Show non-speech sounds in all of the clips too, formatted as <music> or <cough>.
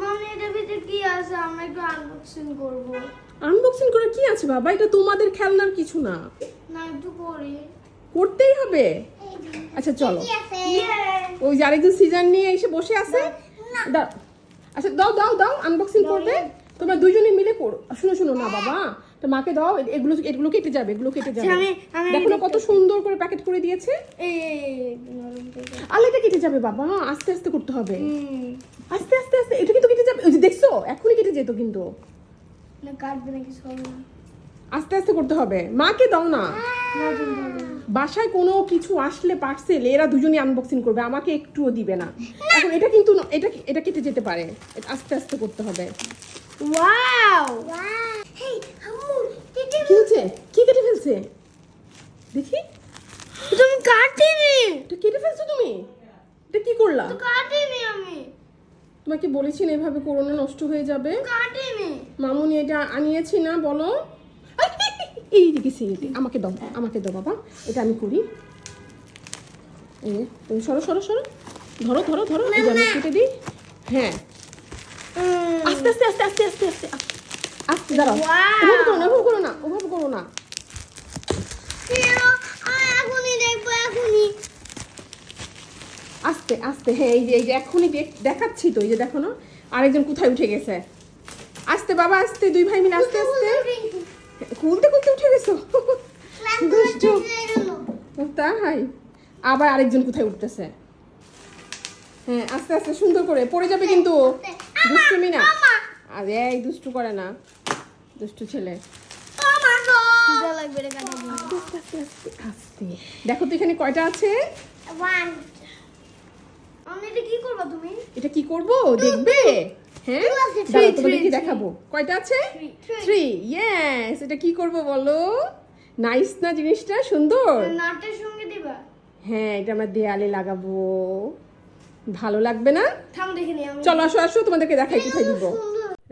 মামি এটার ভিতরে কি আছে আমরা একটু আনবক্সিং করব আনবক্সিং করে কি আছে বাবা এটা তোমাদের খেলনার কিছু না না একটু করি করতেই হবে আচ্ছা চলো ওই যে আরেকজন সিজন নিয়ে এসে বসে আছে দাও আচ্ছা দাও দাও দাও আনবক্সিং করবে তোমরা দুইজনে মিলে করো শুনো শুনো না বাবা তো মাকে দাও এগুলো এগুলো কেটে যাবে এগুলো কেটে যাবে আচ্ছা, দেখো না কত সুন্দর করে প্যাকেট করে দিয়েছে। আলেটা কেটে যাবে বাবা আস্তে আস্তে করতে হবে আস্তে আস্তে আস্তে এটা যাবে ওই যে দেখছ? এখনই কেটে যেত কিন্তু। না কাটবে নাকি সব না। আস্তে আস্তে করতে হবে। মাকে দাও না। বাসায় কোনো কিছু আসলে পার্সেল এরা দুজনেই আনবক্সিং করবে আমাকে একটুও দিবে না। এখন এটা কিন্তু এটা এটা কেটে যেতে পারে। এটা আস্তে আস্তে করতে হবে। ওয়াও! কি হচ্ছে? কি কেটে ফেলছে? দেখি। তুমি কাটিনি। এটা কেটে ফেলছো তুমি? এটা কি করলা? তো কাটিনি। তোমাকে বলেছি না এভাবে করোনা নষ্ট হয়ে যাবে। মামুনি এটা আনিয়েছি না বলো। <laughs> এই দিকে এটি? আমাকে দাও আমাকে দাও বাবা এটা আমি করি। এই তুমি সরো সরো সরো। ধরো ধরো ধরো আমি কেটে দিই। হ্যাঁ। আস্তে আস্তে আস্তে আস্তে আস্তে আস্তে আস্তে। দাঁড়াও। করো আস্তে আস্তে হ্যাঁ এই যে এই যে দেখ- দেখাচ্ছি তো এই যে দেখো না আরেকজন কোথায় উঠে গেছে? আস্তে বাবা আস্তে দুই ভাই মিলে আস্তে আস্তে। খুলতে খুলতে উঠে গেছো? দুষ্টু। তাই? আবার আরেকজন কোথায় উঠতেছে? হ্যাঁ আস্তে আস্তে সুন্দর করে পড়ে যাবে কিন্তু দুষ্টুমি না আরে এই দুষ্টু করে না। দুষ্টু ছেলে। দেখো তো এখানে কয়টা আছে? এটা কি করবা তুমি? এটা কি করব? দেখবে? হ্যাঁ? তোমাদেরকে দেখাবো। কয়টা আছে. থ্রি ইয়েস এটা কি করব বলো? নাইস না জিনিসটা? সুন্দর? নাটের সঙ্গে দিবা। হ্যাঁ এটা আমরা দেয়ালে লাগাবো। ভালো লাগবে না? থাম দেখে আমি। চলো আসো আসো তোমাদেরকে দেখাই কোথায় দিব।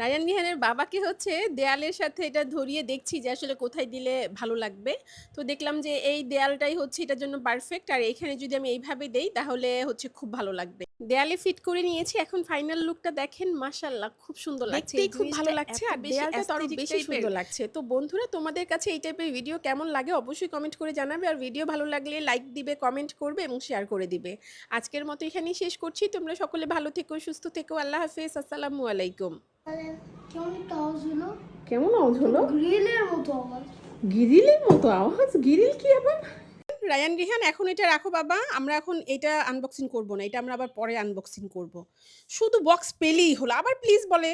রায়ান নিহানের বাবাকে হচ্ছে? দেয়ালের সাথে এটা ধরিয়ে দেখছি যে আসলে কোথায় দিলে ভালো লাগবে। তো দেখলাম যে এই দেয়ালটাই হচ্ছে এটার জন্য পারফেক্ট আর এখানে যদি আমি এইভাবে দেই তাহলে হচ্ছে খুব ভালো লাগবে। দেয়ালে ফিট করে নিয়েছি এখন ফাইনাল লুকটা দেখেন মাশাল্লাহ খুব সুন্দর লাগছে। খুব ভালো লাগছে আর দেয়ালটা তো আরও বেশি সুন্দর লাগছে। তো বন্ধুরা তোমাদের কাছে এই টাইপের ভিডিও কেমন লাগে অবশ্যই কমেন্ট করে জানাবে আর ভিডিও ভালো লাগলে লাইক দিবে কমেন্ট করবে এবং শেয়ার করে দিবে। আজকের মতো এখানেই শেষ করছি। তোমরা সকলে ভালো থেকো সুস্থ থেকো আল্লাহ হাফেজ আসসালামু আলাইকুম। কেমন আওয়াজ হলো? গ্রিলের মতো আওয়াজ। গিরিলের মতো আওয়াজ? গিরিল কি আবার? রায়ান রিহান এখন এটা রাখো বাবা। আমরা এখন এটা আনবক্সিং করব না এটা আমরা আবার পরে আনবক্সিং করব। শুধু বক্স পেলেই হলো আবার প্লিজ বলে।